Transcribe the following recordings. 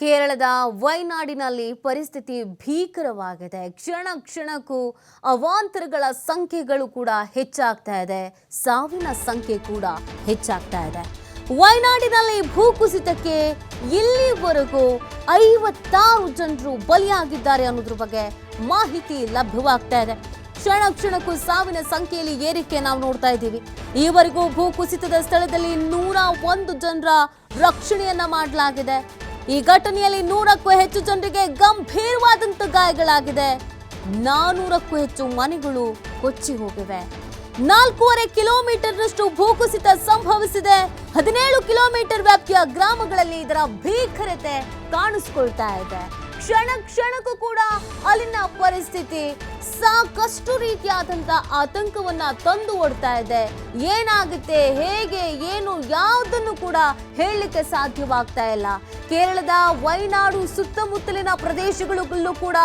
ಕೇರಳದ ವೈನಾಡಿನಲ್ಲಿ ಪರಿಸ್ಥಿತಿ ಭೀಕರವಾಗಿದೆ. ಕ್ಷಣ ಕ್ಷಣಕ್ಕೂ ಅವಾಂತರಗಳ ಸಂಖ್ಯೆಗಳು ಕೂಡ ಹೆಚ್ಚಾಗ್ತಾ ಇದೆ. ಸಾವಿನ ಸಂಖ್ಯೆ ಕೂಡ ಹೆಚ್ಚಾಗ್ತಾ ಇದೆ. ವಯನಾಡಿನಲ್ಲಿ ಭೂಕುಸಿತಕ್ಕೆ ಇಲ್ಲಿವರೆಗೂ ಐವತ್ತಾರು ಜನರು ಬಲಿಯಾಗಿದ್ದಾರೆ ಅನ್ನೋದ್ರ ಬಗ್ಗೆ ಮಾಹಿತಿ ಲಭ್ಯವಾಗ್ತಾ ಇದೆ. ಕ್ಷಣ ಕ್ಷಣಕ್ಕೂ ಸಾವಿನ ಸಂಖ್ಯೆಯಲ್ಲಿ ಏರಿಕೆ ನಾವು ನೋಡ್ತಾ ಇದ್ದೀವಿ. ಈವರೆಗೂ ಭೂಕುಸಿತದ ಸ್ಥಳದಲ್ಲಿ ನೂರ ಒಂದು ಜನರ ರಕ್ಷಣೆಯನ್ನ ಮಾಡಲಾಗಿದೆ. ಈ ಘಟನೆಯಲ್ಲಿ ನೂರಕ್ಕೂ ಹೆಚ್ಚು ಜನರಿಗೆ ಗಂಭೀರವಾದಂತ ಗಾಯಗಳಾಗಿದೆ. ನಾನೂರಕ್ಕೂ ಹೆಚ್ಚು ಮನೆಗಳು ಕೊಚ್ಚಿ ಹೋಗಿವೆ. ನಾಲ್ಕೂವರೆ ಕಿಲೋಮೀಟರ್ನಷ್ಟು ಭೂಕುಸಿತ ಸಂಭವಿಸಿದೆ. ಹದಿನೇಳು ಕಿಲೋಮೀಟರ್ ವ್ಯಾಪ್ತಿಯ ಗ್ರಾಮಗಳಲ್ಲಿ ಇದರ ಭೀಕರತೆ ಕಾಣಿಸ್ಕೊಳ್ತಾ ಇದೆ. ಕ್ಷಣ ಕ್ಷಣಕ್ಕೂ ಕೂಡ ಅಲ್ಲಿನ ಪರಿಸ್ಥಿತಿ ಸಾಕಷ್ಟು ರೀತಿಯಾದಂತ ಆತಂಕವನ್ನ ತಂದು ಓಡ್ತಾ ಇದೆ. ಏನಾಗುತ್ತೆ, ಹೇಗೆ, ಏನು, ಯಾವುದನ್ನು ಕೂಡ ಹೇಳಲಿಕ್ಕೆ ಸಾಧ್ಯವಾಗ್ತಾ ಇಲ್ಲ. ಕೇರಳದ ವೈನಾಡು ಸುತ್ತಮುತ್ತಲಿನ ಪ್ರದೇಶಗಳಲ್ಲೂ ಕೂಡ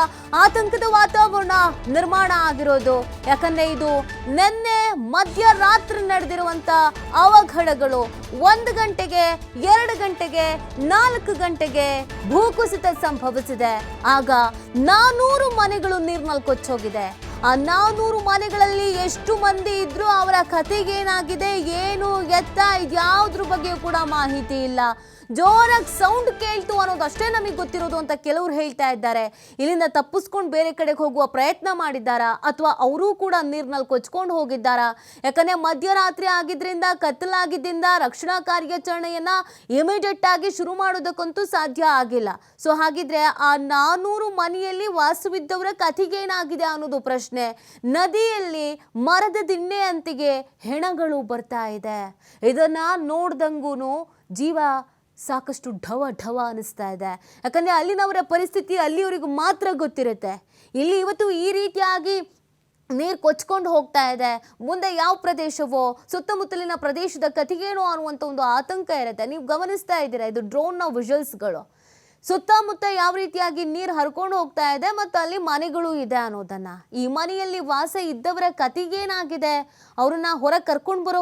ಆತಂಕದ ವಾತಾವರಣ ನಿರ್ಮಾಣ ಆಗಿರೋದು. ಯಾಕಂದ್ರೆ ಇದು ನಿನ್ನೆ ಮಧ್ಯರಾತ್ರಿ ನಡೆದಿರುವಂತ ಅವಘಡಗಳು. ಒಂದು ಗಂಟೆಗೆ, ಎರಡು ಗಂಟೆಗೆ, ನಾಲ್ಕು ಗಂಟೆಗೆ ಭೂಕುಸಿತ ಸಂಭವಿಸಿದೆ. ಆಗ ನಾನೂರು ಮನೆಗಳು ನೀರಿನಲ್ಲಿ ಕೊಚ್ಚೋಗಿದೆ. ಆ ನಾನೂರು ಮನೆಗಳಲ್ಲಿ ಎಷ್ಟು ಮಂದಿ ಇದ್ರು ಅವರ ಕತೆಗೇನಾಗಿದೆ ಏನು ಎತ್ತ ಯಾವ್ದ್ರ ಬಗ್ಗೆಯೂ ಕೂಡ ಮಾಹಿತಿ ಇಲ್ಲ. ಜೋರಾಗಿ ಸೌಂಡ್ ಕೇಳ್ತು ಅನ್ನೋದಷ್ಟೇ ನಮಗೆ ಗೊತ್ತಿರೋದು ಅಂತ ಕೆಲವರು ಹೇಳ್ತಾ ಇದ್ದಾರೆ. ಇಲ್ಲಿಂದ ತಪ್ಪಿಸ್ಕೊಂಡು ಬೇರೆ ಕಡೆಗೆ ಹೋಗುವ ಪ್ರಯತ್ನ ಮಾಡಿದ್ದಾರಾ? ಅಥವಾ ಅವರೂ ಕೂಡ ನೀರಿನಲ್ಲಿ ಕೊಚ್ಕೊಂಡು ಹೋಗಿದ್ದಾರಾ? ಯಾಕಂದ್ರೆ ಮಧ್ಯರಾತ್ರಿ ಆಗಿದ್ರಿಂದ ಕತ್ತಲಾಗಿದ್ದರಿಂದ ರಕ್ಷಣಾ ಕಾರ್ಯಾಚರಣೆಯನ್ನು ಇಮಿಡಿಯೇಟ್ ಆಗಿ ಶುರು ಮಾಡೋದಕ್ಕಂತೂ ಸಾಧ್ಯ ಆಗಿಲ್ಲ. ಸೊ ಹಾಗಿದ್ರೆ ಆ ನಾನೂರು ಮನೆಯಲ್ಲಿ ವಾಸವಿದ್ದವರ ಕಥೆಗೇನಾಗಿದೆ ಅನ್ನೋದು ಪ್ರಶ್ನೆ. ನದಿಯಲ್ಲಿ ಮರದ ದಿಣ್ಣೆ ಅಂತಿಗೆ ಹೆಣಗಳು ಬರ್ತಾ ಇದೆ. ಇದನ್ನ ನೋಡ್ದಂಗೂ ಜೀವ ಸಾಕಷ್ಟು ಢವ ಢವ ಅನಿಸ್ತಾ ಇದೆ. ಯಾಕಂದರೆ ಅಲ್ಲಿನವರ ಪರಿಸ್ಥಿತಿ ಅಲ್ಲಿಯವರಿಗೂ ಮಾತ್ರ ಗೊತ್ತಿರುತ್ತೆ. ಇಲ್ಲಿ ಇವತ್ತು ಈ ರೀತಿಯಾಗಿ ನೀರು ಕೊಚ್ಕೊಂಡು ಹೋಗ್ತಾ ಇದೆ. ಮುಂದೆ ಯಾವ ಪ್ರದೇಶವೋ, ಸುತ್ತಮುತ್ತಲಿನ ಪ್ರದೇಶದ ಕಥೆಗೇನೋ ಅನ್ನುವಂಥ ಒಂದು ಆತಂಕ ಇರುತ್ತೆ. ನೀವು ಗಮನಿಸ್ತಾ ಇದ್ದೀರಾ, ಇದು ಡ್ರೋನ್ನ ವಿಜುವಲ್ಸ್ಗಳು ಸುತ್ತಮುತ್ತ ಯಾವ ರೀತಿಯಾಗಿ ನೀರು ಹರ್ಕೊಂಡು ಹೋಗ್ತಾ ಇದೆ ಮತ್ತು ಅಲ್ಲಿ ಮನೆಗಳು ಇದೆ ಅನ್ನೋದನ್ನ. ಈ ಮನೆಯಲ್ಲಿ ವಾಸ ಇದ್ದವರ ಕತಿಗೇನಾಗಿದೆ ಅವ್ರನ್ನ ಹೊರ ಕರ್ಕೊಂಡು ಬರೋ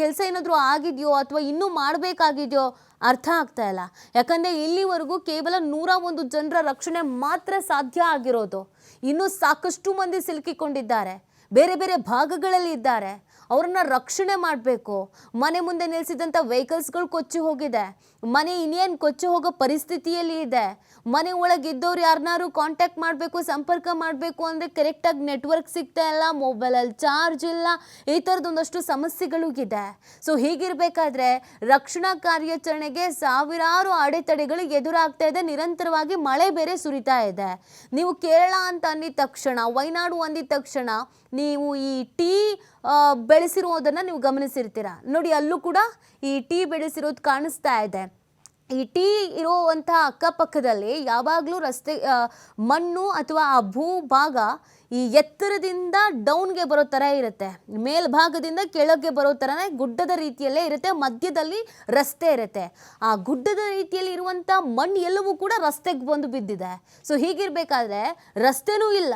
ಕೆಲಸ ಏನಾದರೂ ಆಗಿದೆಯೋ ಅಥವಾ ಇನ್ನೂ ಮಾಡಬೇಕಾಗಿದೆಯೋ ಅರ್ಥ ಆಗ್ತಾ ಇಲ್ಲ. ಯಾಕಂದರೆ ಇಲ್ಲಿವರೆಗೂ ಕೇವಲ ನೂರ ಒಂದು ಜನರ ರಕ್ಷಣೆ ಮಾತ್ರ ಸಾಧ್ಯ ಆಗಿರೋದು. ಇನ್ನೂ ಸಾಕಷ್ಟು ಮಂದಿ ಸಿಲುಕಿಕೊಂಡಿದ್ದಾರೆ. ಬೇರೆ ಬೇರೆ ಭಾಗಗಳಲ್ಲಿ ಇದ್ದಾರೆ. ಅವ್ರನ್ನ ರಕ್ಷಣೆ ಮಾಡಬೇಕು. ಮನೆ ಮುಂದೆ ನಿಲ್ಲಿಸಿದಂಥ ವೆಹಿಕಲ್ಸ್ಗಳು ಕೊಚ್ಚಿ ಹೋಗಿದೆ. ಮನೆ ಇನ್ನೇನು ಕೊಚ್ಚಿ ಹೋಗೋ ಪರಿಸ್ಥಿತಿಯಲ್ಲಿ ಇದೆ. ಮನೆ ಒಳಗೆ ಇದ್ದವ್ರು ಯಾರನ್ನಾರು ಕಾಂಟ್ಯಾಕ್ಟ್ ಮಾಡಬೇಕು, ಸಂಪರ್ಕ ಮಾಡಬೇಕು ಅಂದರೆ ಕರೆಕ್ಟಾಗಿ ನೆಟ್ವರ್ಕ್ ಸಿಗ್ತಾ ಇಲ್ಲ ಮೊಬೈಲಲ್ಲಿ ಚಾರ್ಜ್ ಇಲ್ಲ, ಈ ಥರದೊಂದಷ್ಟು ಸಮಸ್ಯೆಗಳು ಇದೆ. ಸೊ ಹೀಗಿರಬೇಕಾದ್ರೆ ರಕ್ಷಣಾ ಕಾರ್ಯಾಚರಣೆಗೆ ಸಾವಿರಾರು ಅಡೆತಡೆಗಳು ಎದುರಾಗ್ತಾ ಇದೆ. ನಿರಂತರವಾಗಿ ಮಳೆ ಬೇರೆ ಸುರಿತಾ ಇದೆ. ನೀವು ಕೇರಳ ಅಂತ ಅಂದಿದ ತಕ್ಷಣ, ವೈನಾಡು ಅಂದಿದ ತಕ್ಷಣ ನೀವು ಈ ಟೀ ಬೆಳೆಸಿರೋದನ್ನು ನೀವು ಗಮನಿಸಿರ್ತೀರ. ನೋಡಿ, ಅಲ್ಲೂ ಕೂಡ ಈ ಟೀ ಬೆಳೆಸಿರೋದು ಕಾಣಿಸ್ತಾ ಇದೆ. ಈ ಟೀ ಇರುವಂಥ ಅಕ್ಕಪಕ್ಕದಲ್ಲಿ ಯಾವಾಗಲೂ ರಸ್ತೆ ಮಣ್ಣು ಅಥವಾ ಆ ಭೂಭಾಗ ಈ ಎತ್ತರದಿಂದ ಡೌನ್ಗೆ ಬರೋ ಥರ ಇರುತ್ತೆ. ಮೇಲ್ಭಾಗದಿಂದ ಕೆಳಗೆ ಬರೋ ಥರನೇ ಗುಡ್ಡದ ರೀತಿಯಲ್ಲೇ ಇರುತ್ತೆ, ಮಧ್ಯದಲ್ಲಿ ರಸ್ತೆ ಇರುತ್ತೆ. ಆ ಗುಡ್ಡದ ರೀತಿಯಲ್ಲಿ ಇರುವಂಥ ಮಣ್ಣು ಎಲ್ಲವೂ ಕೂಡ ರಸ್ತೆಗೆ ಬಂದು ಬಿದ್ದಿದೆ. ಸೊ ಹೀಗಿರಬೇಕಾದ್ರೆ ರಸ್ತೆನೂ ಇಲ್ಲ.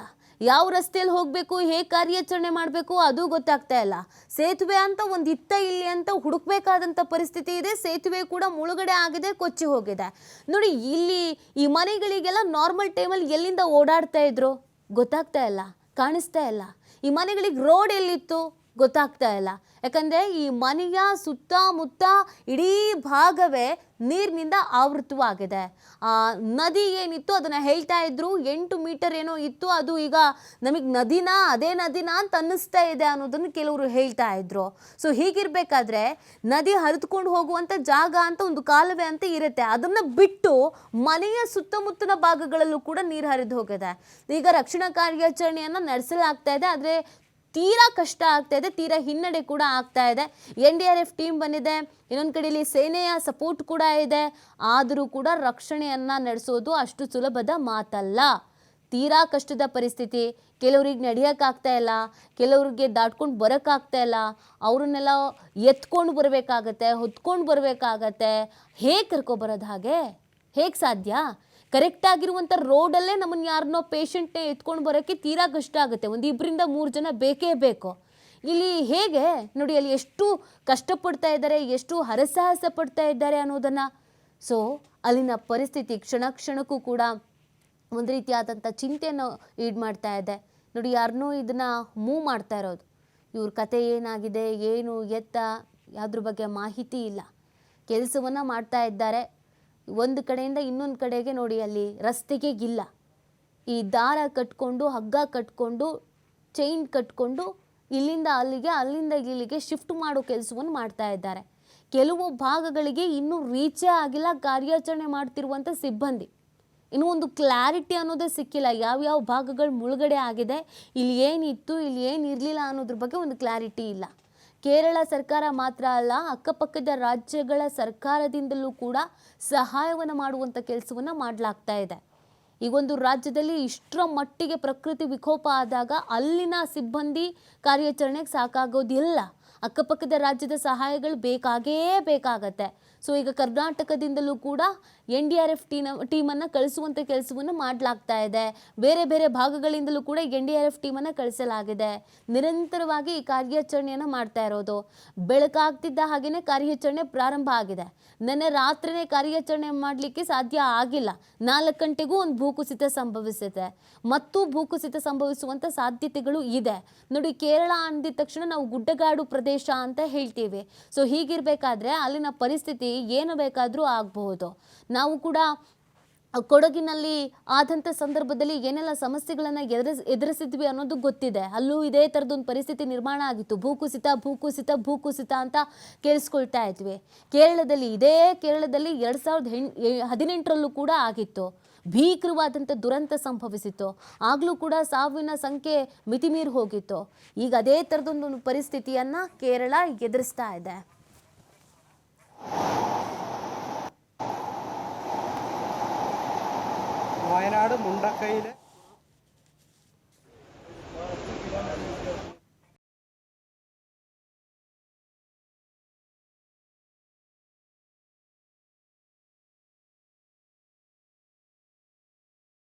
ಯಾವ ರಸ್ತೆಯಲ್ಲಿ ಹೋಗಬೇಕು ಹೇಗೆ ಕಾರ್ಯಾಚರಣೆ ಮಾಡಬೇಕು, ಅದು ಗೊತ್ತಾಗ್ತಾ ಇಲ್ಲ. ಸೇತುವೆ ಅಂತ ಒಂದು ಇತ್ತ ಇಲ್ಲಿ ಅಂತ ಹುಡುಕ್ಬೇಕಾದಂಥ ಪರಿಸ್ಥಿತಿ ಇದೆ. ಸೇತುವೆ ಕೂಡ ಮುಳುಗಡೆ ಆಗಿದೆ, ಕೊಚ್ಚಿ ಹೋಗಿದೆ. ನೋಡಿ, ಇಲ್ಲಿ ಈ ಮನೆಗಳಿಗೆಲ್ಲ ನಾರ್ಮಲ್ ಟೈಮಲ್ಲಿ ಎಲ್ಲಿಂದ ಓಡಾಡ್ತಾ ಇದ್ರು? ಗೊತ್ತಾಗ್ತಾ ಇಲ್ಲ, ಕಾಣಿಸ್ತಾ ಇಲ್ಲ. ಈ ಮನೆಗಳಿಗೆ ರೋಡ್ ಎಲ್ಲಿತ್ತು? ಗೊತ್ತಾಗ್ತಾ ಇಲ್ಲ. ಯಾಕಂದರೆ ಈ ಮನೆಯ ಸುತ್ತಮುತ್ತ ಇಡೀ ಭಾಗವೇ ನೀರಿನಿಂದ ಆವೃತವಾಗಿದೆ. ಆ ನದಿ ಏನಿತ್ತು ಅದನ್ನು ಹೇಳ್ತಾ ಇದ್ರು, ಎಂಟು ಮೀಟರ್ ಏನೋ ಇತ್ತು, ಅದು ಈಗ ನಮಗೆ ನದಿನಾ, ಅದೇ ನದಿನಾ ಅಂತ ಅನ್ನಿಸ್ತಾ ಇದೆ ಅನ್ನೋದನ್ನು ಕೆಲವರು ಹೇಳ್ತಾ ಇದ್ರು. ಸೊ ಹೀಗಿರಬೇಕಾದ್ರೆ ನದಿ ಹರಿದುಕೊಂಡು ಹೋಗುವಂಥ ಜಾಗ ಅಂತ ಒಂದು ಕಾಲುವೆ ಅಂತ ಇರುತ್ತೆ. ಅದನ್ನು ಬಿಟ್ಟು ಮನೆಯ ಸುತ್ತಮುತ್ತಲ ಭಾಗಗಳಲ್ಲೂ ಕೂಡ ನೀರು ಹರಿದು ಹೋಗಿದೆ. ಈಗ ರಕ್ಷಣಾ ಕಾರ್ಯಾಚರಣೆಯನ್ನು ನಡೆಸಲಾಗ್ತಾ ಇದೆ. ಆದರೆ ತೀರಾ ಕಷ್ಟ ಆಗ್ತಾ ಇದೆ, ತೀರಾ ಹಿನ್ನಡೆ ಕೂಡ ಆಗ್ತಾ ಇದೆ. N D R F team ಬಂದಿದೆ, ಇನ್ನೊಂದು ಕಡೆಯಲ್ಲಿ ಸೇನೆಯ ಸಪೋರ್ಟ್ ಕೂಡ ಇದೆ, ಆದರೂ ಕೂಡ ರಕ್ಷಣೆಯನ್ನು ನಡೆಸೋದು ಅಷ್ಟು ಸುಲಭದ ಮಾತಲ್ಲ. ತೀರಾ ಕಷ್ಟದ ಪರಿಸ್ಥಿತಿ, ಕೆಲವ್ರಿಗೆ ನಡೆಯೋಕ್ಕಾಗ್ತಾ ಇಲ್ಲ, ಕೆಲವ್ರಿಗೆ ದಾಟ್ಕೊಂಡು ಬರೋಕ್ಕಾಗ್ತಾ ಇಲ್ಲ, ಅವ್ರನ್ನೆಲ್ಲ ಎತ್ಕೊಂಡು ಬರಬೇಕಾಗತ್ತೆ, ಹೊತ್ಕೊಂಡು ಬರಬೇಕಾಗತ್ತೆ. ಹೇಗೆ ಕರ್ಕೊಬರೋದು ಹಾಗೆ? ಹೇಗೆ ಸಾಧ್ಯ? ಕರೆಕ್ಟ್ ಆಗಿರುವಂಥ ರೋಡಲ್ಲೇ ನಮ್ಮನ್ನು ಯಾರನ್ನೋ ಪೇಷಂಟ್ನೇ ಎತ್ಕೊಂಡು ಬರೋಕ್ಕೆ ತೀರಾ ಕಷ್ಟ ಆಗುತ್ತೆ. ಒಂದು ಇಬ್ಬರಿಂದ ಮೂರು ಜನ ಬೇಕೇ ಬೇಕು. ಇಲ್ಲಿ ಹೇಗೆ? ನೋಡಿ, ಅಲ್ಲಿ ಎಷ್ಟು ಕಷ್ಟಪಡ್ತಾ ಇದ್ದಾರೆ, ಎಷ್ಟು ಹರಸಾಹಸ ಪಡ್ತಾ ಇದ್ದಾರೆ ಅನ್ನೋದನ್ನು. ಸೊ ಅಲ್ಲಿನ ಪರಿಸ್ಥಿತಿ ಕ್ಷಣ ಕ್ಷಣಕ್ಕೂ ಕೂಡ ಒಂದು ರೀತಿಯಾದಂಥ ಚಿಂತೆಯನ್ನು ಈಡ್ ಮಾಡ್ತಾ ಇದೆ. ನೋಡಿ ಯಾರನ್ನೂ ಇದನ್ನ ಮೂವ್ ಮಾಡ್ತಾ ಇರೋದು. ಇವ್ರ ಕತೆ ಏನಾಗಿದೆ, ಏನು ಎತ್ತ, ಯಾವ್ದ್ರ ಬಗ್ಗೆ ಮಾಹಿತಿ ಇಲ್ಲ. ಕೆಲಸವನ್ನು ಮಾಡ್ತಾ ಇದ್ದಾರೆ. ಒಂದು ಕಡೆಯಿಂದ ಇನ್ನೊಂದು ಕಡೆಗೆ ನೋಡಿ ಅಲ್ಲಿ ರಸ್ತೆಗೆ ಇಲ್ಲ. ಈ ದಾರ ಕಟ್ಕೊಂಡು, ಹಗ್ಗ ಕಟ್ಕೊಂಡು ಚೈನ್ ಕಟ್ಕೊಂಡು ಇಲ್ಲಿಂದ ಅಲ್ಲಿಗೆ, ಅಲ್ಲಿಂದ ಇಲ್ಲಿಗೆ ಶಿಫ್ಟ್ ಮಾಡೋ ಕೆಲಸವನ್ನು ಮಾಡ್ತಾ ಇದ್ದಾರೆ. ಕೆಲವು ಭಾಗಗಳಿಗೆ ಇನ್ನೂ ರೀಚೇ ಆಗಿಲ್ಲ, ಕಾರ್ಯಾಚರಣೆ ಮಾಡ್ತಿರುವಂಥ ಸಿಬ್ಬಂದಿ. ಇನ್ನೂ ಒಂದು ಕ್ಲಾರಿಟಿ ಅನ್ನೋದೇ ಸಿಕ್ಕಿಲ್ಲ. ಯಾವ್ಯಾವ ಭಾಗಗಳು ಮುಳುಗಡೆ ಆಗಿದೆ, ಇಲ್ಲಿ ಏನಿತ್ತು ಇಲ್ಲಿ ಏನಿರಲಿಲ್ಲ ಅನ್ನೋದ್ರ ಬಗ್ಗೆ ಒಂದು ಕ್ಲಾರಿಟಿ ಇಲ್ಲ. ಕೇರಳ ಸರ್ಕಾರ ಮಾತ್ರ ಅಲ್ಲ, ಅಕ್ಕಪಕ್ಕದ ರಾಜ್ಯಗಳ ಸರ್ಕಾರದಿಂದಲೂ ಕೂಡ ಸಹಾಯವನ್ನು ಮಾಡುವಂಥ ಕೆಲಸವನ್ನು ಮಾಡಲಾಗ್ತಾ ಇದೆ. ಒಂದು ರಾಜ್ಯದಲ್ಲಿ ಇಷ್ಟರ ಮಟ್ಟಿಗೆ ಪ್ರಕೃತಿ ವಿಕೋಪ ಆದಾಗ ಅಲ್ಲಿನ ಸಿಬ್ಬಂದಿ ಕಾರ್ಯಾಚರಣೆಗೆ ಸಾಕಾಗೋದಿಲ್ಲ. ಅಕ್ಕಪಕ್ಕದ ರಾಜ್ಯದ ಸಹಾಯಗಳು ಬೇಕಾಗೇ ಬೇಕಾಗತ್ತೆ. ಸೊ ಈಗ ಕರ್ನಾಟಕದಿಂದಲೂ ಕೂಡ ಎನ್ ಡಿ ಆರ್ ಎಫ್ ಟೀನ, ಟೀಮನ್ನು ಕಳಿಸುವಂಥ ಕೆಲಸವನ್ನು ಮಾಡಲಾಗ್ತಾ ಇದೆ. ಬೇರೆ ಬೇರೆ ಭಾಗಗಳಿಂದಲೂ ಕೂಡ ಎನ್ ಡಿ ಆರ್ ಎಫ್ ಟೀಮನ್ನು ಕಳಿಸಲಾಗಿದೆ. ನಿರಂತರವಾಗಿ ಈ ಕಾರ್ಯಾಚರಣೆಯನ್ನು ಮಾಡ್ತಾ ಇರೋದು. ಬೆಳಕಾಗ್ತಿದ್ದ ಹಾಗೆಯೇ ಕಾರ್ಯಾಚರಣೆ ಪ್ರಾರಂಭ ಆಗಿದೆ. ನೆನ್ನೆ ರಾತ್ರಿನೇ ಕಾರ್ಯಾಚರಣೆ ಮಾಡಲಿಕ್ಕೆ ಸಾಧ್ಯ ಆಗಿಲ್ಲ. ನಾಲ್ಕು ಗಂಟೆಗೂ ಒಂದು ಭೂಕುಸಿತ ಸಂಭವಿಸಿದೆ. ಮತ್ತು ಭೂಕುಸಿತ ಸಂಭವಿಸುವಂಥ ಸಾಧ್ಯತೆಗಳು ಇದೆ. ನೋಡಿ, ಕೇರಳ ಅಂದಿದ ತಕ್ಷಣ ನಾವು ಗುಡ್ಡಗಾಡು ಪ್ರದೇಶ ಅಂತ ಹೇಳ್ತೀವಿ. ಸೊ ಹೀಗಿರಬೇಕಾದ್ರೆ ಅಲ್ಲಿನ ಪರಿಸ್ಥಿತಿ ಏನು ಬೇಕಾದರೂ ಆಗಬಹುದು. ನಾವು ಕೂಡ ಕೊಡಗಿನಲ್ಲಿ ಆದಂಥ ಸಂದರ್ಭದಲ್ಲಿ ಏನೆಲ್ಲ ಸಮಸ್ಯೆಗಳನ್ನು ಎದುರಿಸ್ ಎದುರಿಸಿದ್ವಿ ಅನ್ನೋದು ಗೊತ್ತಿದೆ. ಅಲ್ಲೂ ಇದೇ ಥರದೊಂದು ಪರಿಸ್ಥಿತಿ ನಿರ್ಮಾಣ ಆಗಿತ್ತು. ಭೂಕುಸಿತ ಭೂಕುಸಿತ ಭೂಕುಸಿತ ಅಂತ ಕೇಳಿಸ್ಕೊಳ್ತಾ ಇದ್ವಿ. ಕೇರಳದಲ್ಲಿ, ಇದೇ ಕೇರಳದಲ್ಲಿ ಎರಡು ಸಾವಿರದ ಹದಿನೆಂಟರಲ್ಲೂ ಕೂಡ ಆಗಿತ್ತು. ಭೀಕರವಾದಂಥ ದುರಂತ ಸಂಭವಿಸಿತ್ತು ಆಗಲೂ ಕೂಡ ಸಾವಿನ ಸಂಖ್ಯೆ ಮಿತಿಮೀರಿ ಹೋಗಿತ್ತು ಈಗ ಅದೇ ಥರದೊಂದು ಪರಿಸ್ಥಿತಿಯನ್ನು ಕೇರಳ ಎದುರಿಸ್ತಾ ಇದೆ വയനാട് മുണ്ടക്കയിലെ